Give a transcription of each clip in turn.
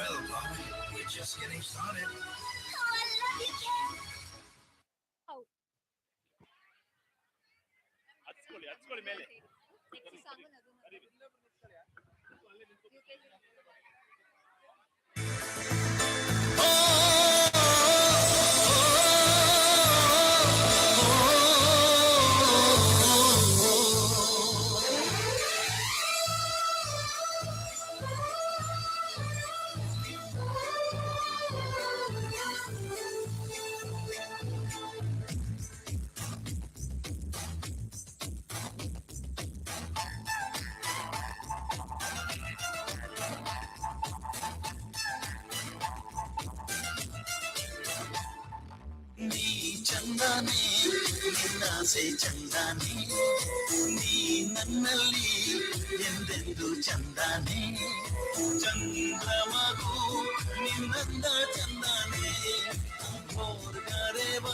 Well, we're just getting started. Oh, I love you, Ken. Oh. ಹಚ್ಕೊಳ್ಳಿ ಹಚ್ಕೊಳ್ಳಿ ಮೇಲೆ next song ಅದು ಮತ್ತೆ you ಚಂದಾನೆ ನಿನ್ನಾಸೆ ಚಂದಾನೆ ನೀ ನನ್ನಲ್ಲಿ ಎಂದೆಂದು ಚಂದಾನೆ ಚಂದ್ರ ಮಗು ನಿನ್ನಂದ ಚಂದಾನೆ ಮೋರ್ಗರೆವ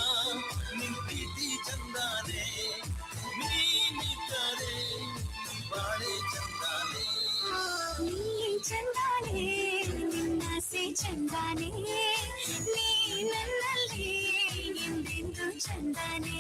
ನಿಂತಿದ್ದಿ ಚಂದಾನೆ ನೀ ನಿಂತರೆ ಬಾಳೆ ಚಂದಾನೆ ಚಂದಾನೆ ನಿನ್ನಾಸೆ ಚಂದಾನೆ ನೀ ನನ್ನ ಚಂದನೇ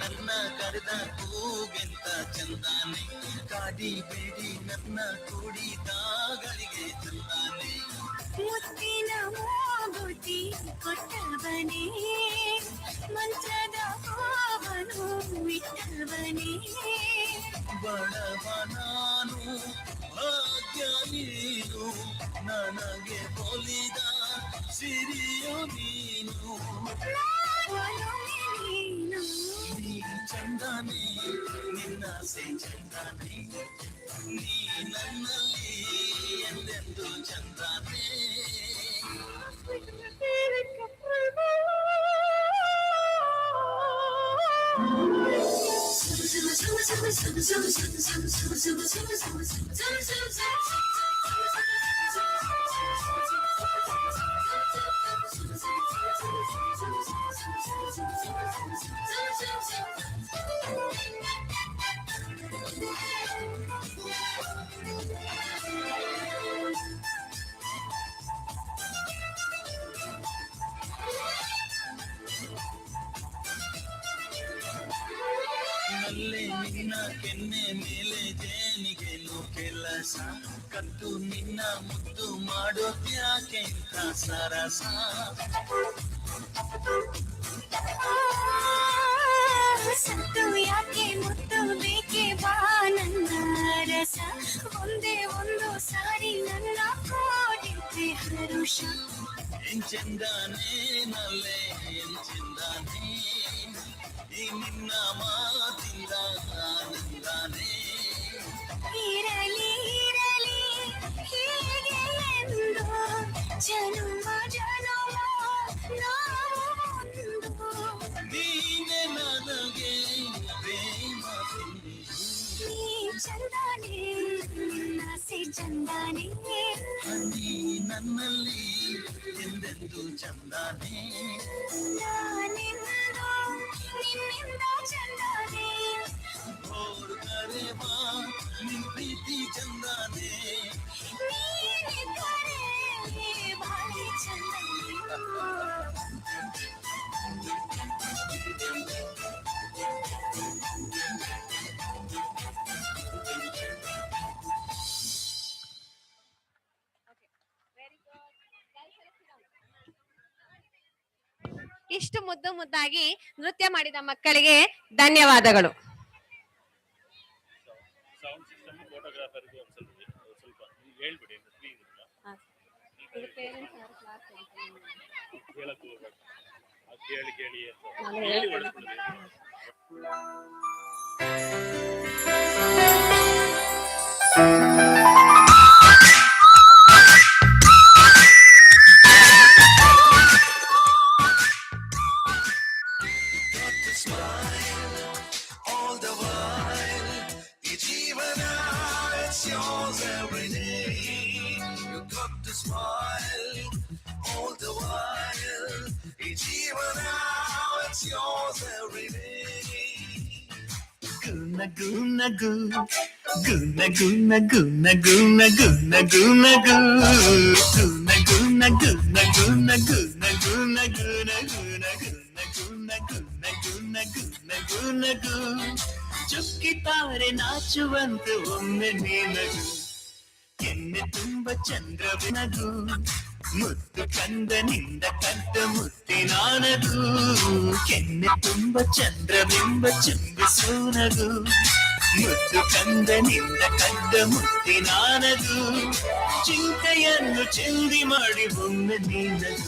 ನನ್ನ ಕರೆದ ಕೂಗೆಂತ ಚಂದಾನೆ ಕಾಡಿ ಬೇಡಿ ನನ್ನ ಕೂಡಿದಾಗಳಿಗೆ ಚಂದಾನೆ ಮುತ್ತಿನ ಮೂಗುತಿ ಕೊಟ್ಟವನೇ ಮಂತ್ರದ ಹಾವನು ಬಿಟ್ಟವನೇ. ಬಡವ ನಾನು ಭಾಗ್ಯ ನೀನು ನನಗೆ ಒಲಿದ ಸಿರಿಯ ನೀನು ನೀನು. ನೀ ನಿನ್ನ ಸೇ ಚಂದಾನೆ. ನೀ ನನ್ನಲ್ಲಿ ಎಂದೆಂದು ಚಂದಾನೆ. Zimmer, zimmer, zimmer, zimmer, zimmer, zimmer, zimmer, zimmer, zimmer, zimmer, zimmer, zimmer, zimmer, zimmer, zimmer, ಕೆಲಸ ಕತ್ತು ನಿನ್ನ ಮುದ್ದು ಮಾಡೋದ್ಯಾಕೆ ಇಂಥ ಸರಸ? ಸತ್ತು ಯಾಕೆ ಮುತ್ತು ಬೇಕೆ ಬಾ ನನ್ನ ರಸ ಒಂದೇ ಒಂದು ಸಾರಿ ನನ್ನ ಕೋಡಿದ್ರೆ ಹರುಷ. ಎಂಚೆಂದಾನೆ ನಲ್ಲೆ ಎಂಚೆಂದಾನೆ ಈ ನಿನ್ನ ಮಾತಿಂದ ಆನಂದಾನೆ. ನೀ ಚಂದಾನೆ ನಾಸೆ ಚಂದಾನೆ ನೀ ನನ್ನಲ್ಲಿ ಎಂದೆಂದು ಚಂದಾನೆ ನಾನೆಂದು ನಿನ್ನಿಂದ ಚಂದಾನೆ ಓರ್ ಕರೆವಾ ಪ್ರೀತಿ ಚಂದಾನೆ ಇಷ್ಟು ಮುದ್ದು ಮುದ್ದಾಗಿ ನೃತ್ಯ ಮಾಡಿದ ಮಕ್ಕಳಿಗೆ ಧನ್ಯವಾದಗಳು. ಹೇಳ್ಬಿಡಿ ಹೇಳಕ್ ಹೋಗ್ಬೇಕು ಅದು ಕೇಳಿ ಕೇಳಿ ಹೇಳಿ ಹೊಡೆದ್ಬಿಡಿ Thank you. it's yours every day. Guna guna goo. Guna guna guna guna guna guna goo. Guna guna guna guna guna guna guna guna guna guna guna guna guna guna goo. ಚುಕ್ಕಿತಾರೆ ನಾಚುವಂತೆ ಒಮ್ಮೆ ನೀನಗು ಕೆನ್ನೆ ತುಂಬ ಚಂದ್ರವಿನಗು ಮುತ್ತು ಕಂದನಿಂದ ಕದ್ದ ಮುತ್ತಿನಾನದು ಕೆನ್ನೆ ತುಂಬ ಚಂದ್ರಬಿಂಬ ಚುಂಬಿಸೋನಗು ಮುತ್ತು ಕಂದನಿಂದ ಕದ್ದ ಮುತ್ತಿನಾನದು ಚಿಂತೆಯನ್ನು ಚಿಂದಿ ಮಾಡಿ ಒಮ್ಮೆ ನೀನದು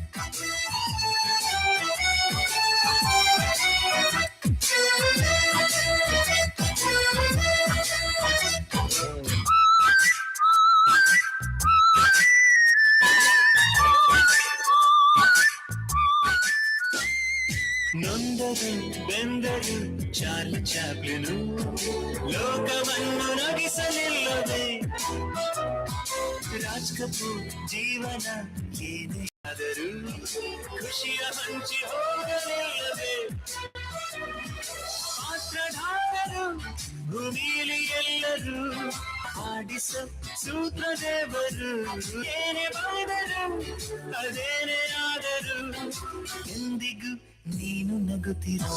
ಜೀವನ ಏನೇ ಆದರೂ ಖುಷಿಯ ಹಂಚಿ ಹೋಗಲಿಲ್ಲದೆ ಪಾತ್ರಧಾರರು ಭೂಮಿಲಿ ಎಲ್ಲರೂ ಆಡಿಸ ಸೂತ್ರದೇವರು ಏನೇ ಬಂದರು ಅದೇನೇ ಆದರು ಎಂದಿಗೂ ನೀನು ನಗುತ್ತಿರು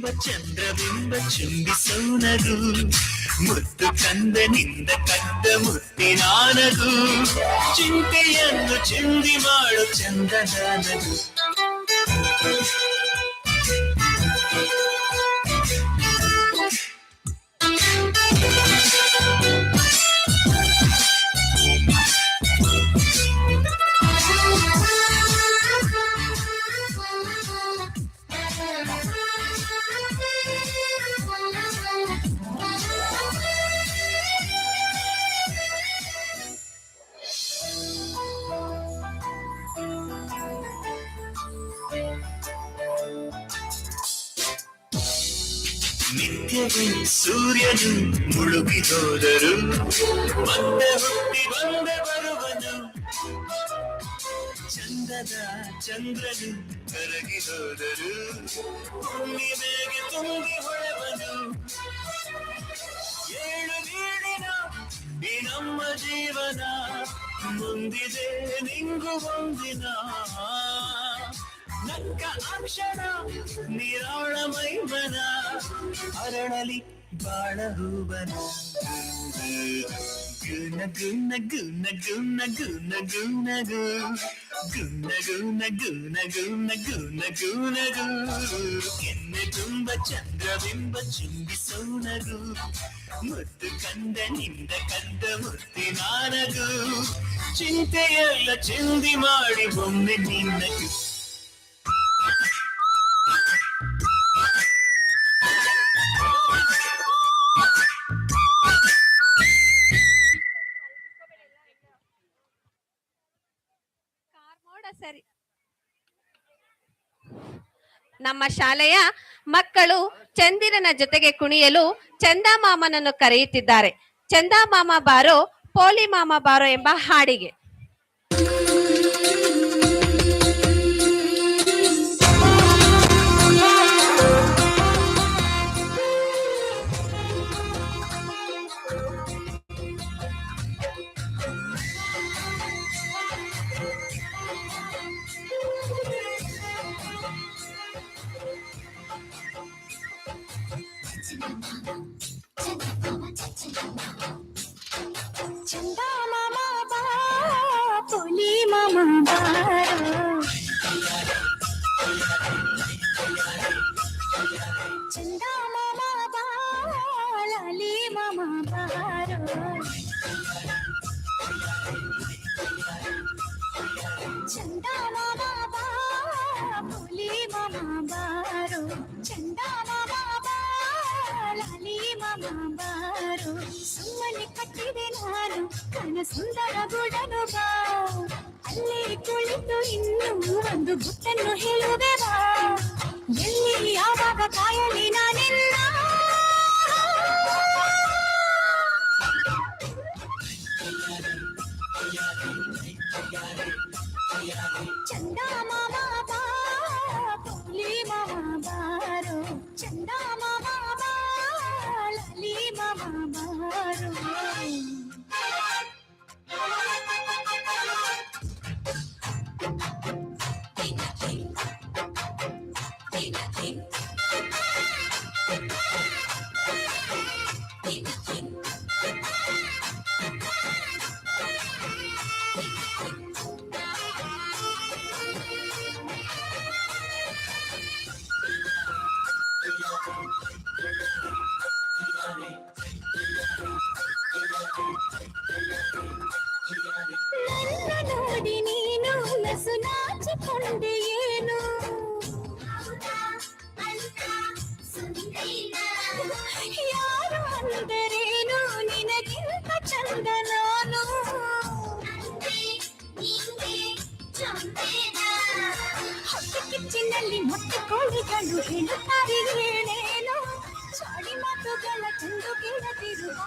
ತುಂಬ ಚಂದ್ರಬಿಂಬ ಚುಂಬಿಸೋ ನಗು ಮುತ್ತು ಕಂದನಿಂದ ಕದ್ದ ಮುತ್ತಿನಾನಗು ಚಿಂತೆಯನ್ನು ಚಿಂದಿ ಮಾಡು ಚಂದನ ಹೋದರು ಮತ್ತೆ ಹುಟ್ಟಿ ಬಂದೆ ಬರುವನು ಚಂದದ ಚಂದ್ರನು ಕರಗಿ ಹೋದರು. ಹುಣ್ಣಿಮೆಗೆ ತುಂಬಿ ಹೊಳೆವನು. ಏಳು ಬೀಳಿನ ಈ ನಮ್ಮ ಜೀವನ, ಮುಂದಿದೆ ನಿಂಗು ಒಂದಿನ. ನಕ್ಕ ಅಕ್ಷರ ನಿರಾಳ ಮೈವನ ಅರಳಲಿ ಬಾಳಹೂವನ ಗುಣ ಗುಣ ಗುಣ ಗುಣ ಗುಣ ಗುಣಗು ಗುಣ ಗುಣ ಗುಣ ಗುಣ ಗುಣ ಗುಣಗು ಎನ್ನೆ ತುಂಬ ಚಂದ್ರಬಿಂಬ ಚುಂಬಿಸೋಣಗು ಮುತ್ತು ಕಂದ ನಿಂದ ಕಂದ ಮುತ್ತಿ ನಾನಗು ಚಿಂತೆಯೆಲ್ಲ ಚಿಂದಿ ಮಾಡಿ ಒಮ್ಮೆ ನಿನ್ನಗು ನಮ್ಮ ಶಾಲೆಯ ಮಕ್ಕಳು ಚಂದಿರನ ಜೊತೆಗೆ ಕುಣಿಯಲು ಚಂದಾಮಾಮನನ್ನು ಕರೆಯುತ್ತಿದ್ದಾರೆ. ಚಂದಾಮಾಮ ಬಾರೋ, ಪೋಲಿ ಮಾಮ ಬಾರೋ ಎಂಬ ಹಾಡಿಗೆ. ಬಾರೋ ಸುಮ್ಮನೆ ಕಟ್ಟಿದೆ ನಾನು ಕನ ಸುಂದರ ಗುಡನು ಬಾ ಅಲ್ಲಿ ಕುಳಿತು ಇನ್ನು ಒಂದು ಗುಟ್ಟನ್ನು ಹೇಳುವೆ ಬಾ ಎಲ್ಲಿ ಯಾವಾಗ ಕಾಯಲಿ ನಾನೆಲ್ಲ చందా మామా ನೋಡಿ ನೀನು ನಸು ನಾಚಿಕೊಂಡೆ ಏನು ಯಾರು ಅಂದರೇನು ನಿನಗಿಂತ ಚಂದ ನಾನು ಕಿಚ್ಚಿನಲ್ಲಿ ಮತ್ತೆ ಕೋಳಿಗಳು ಹೇಳುತ್ತಾರೆ ಏನೇನು ಚಾಡಿ ಮಾತುಗಳ ಚಂದು ಕೇಳದಿರುವ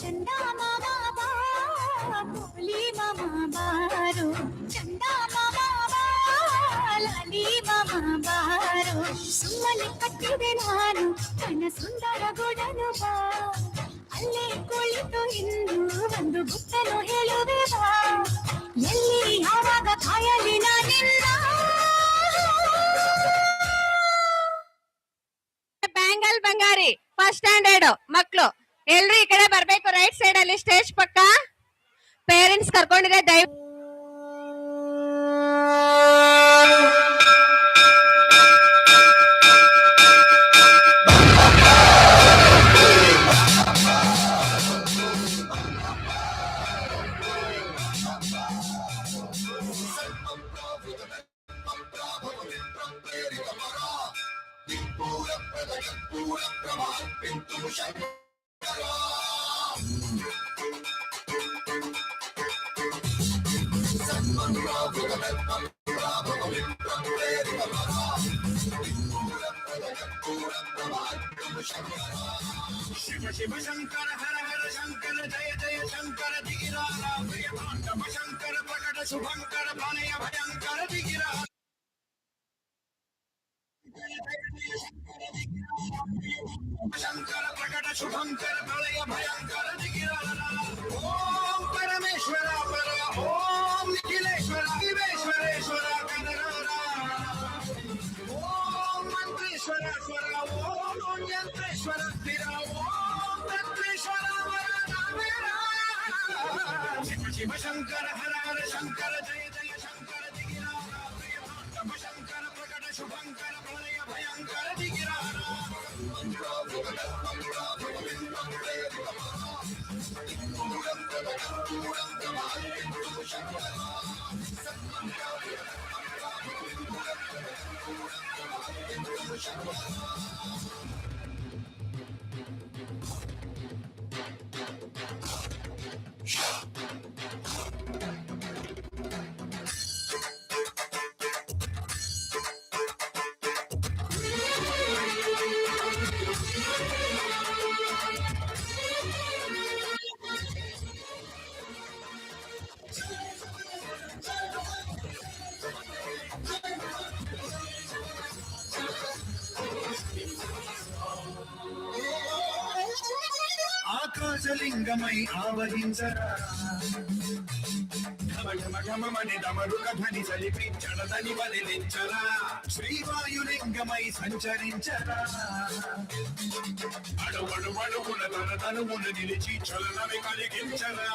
ಚಂದ ಮಾಮ ಬಾ ಬೋಲಿ ಮಾಮ ಬಾರು ಚಂದ ಮಾಮ ಬಾ ಲಾಲಿ ಮಾಮ ಬಾರು ಸುಮ್ಮನೆ ಕಟ್ಟಿದೆ ನಾನು ನನ್ನ ಸುಂದರ ಗುಡನು ಬಾ ಅಲ್ಲೇ ಕುಳಿತು ಇಂದು ಒಂದು ಗುಟ್ಟನು ಹೇಳುವೆ ಬಾ ಎಲ್ಲಿ ಯಾವಾಗ ಕಾಯಲಿ ನಾನಿಲ್ಲ ಬಂಗಾರಿ ಫಸ್ಟ್ ಸ್ಟ್ಯಾಂಡರ್ಡ್ ಮಕ್ಳು ಎಲ್ರು ಈ ಕಡೆ ಬರ್ಬೇಕು ರೈಟ್ ಸೈಡ್ ಅಲ್ಲಿ ಸ್ಟೇಜ್ ಪಕ್ಕ ಪೇರೆಂಟ್ಸ್ ಕರ್ಕೊಂಡಿದ್ರೆ ದಯ शिव शिव शंकर हर हर शंकर जय जय शंकर दिगिरा शंकर प्रकट शुभंकर भनय भयंकर दिगिरा शंकर प्रकट शुभंकर भलय भयंकर दिगिरा ओम परमेश्वरा परा ओम शिव शंकर, हर हर शंकर, जय जय शंकर जिगिरारा शंकर प्रकट शुभङ्कर प्रलय भयङ्कर जिगिरारा Thank you. Yeah. మై ఆవహించరా ఘమఘమఘమని దమరుక చలిపించడదని వదిలించరా శ్రీవాయులింగమై సంచరించరా? అడవడు అడుగుల తన తనువులు నిలిచి చలనవి కలిగించరా?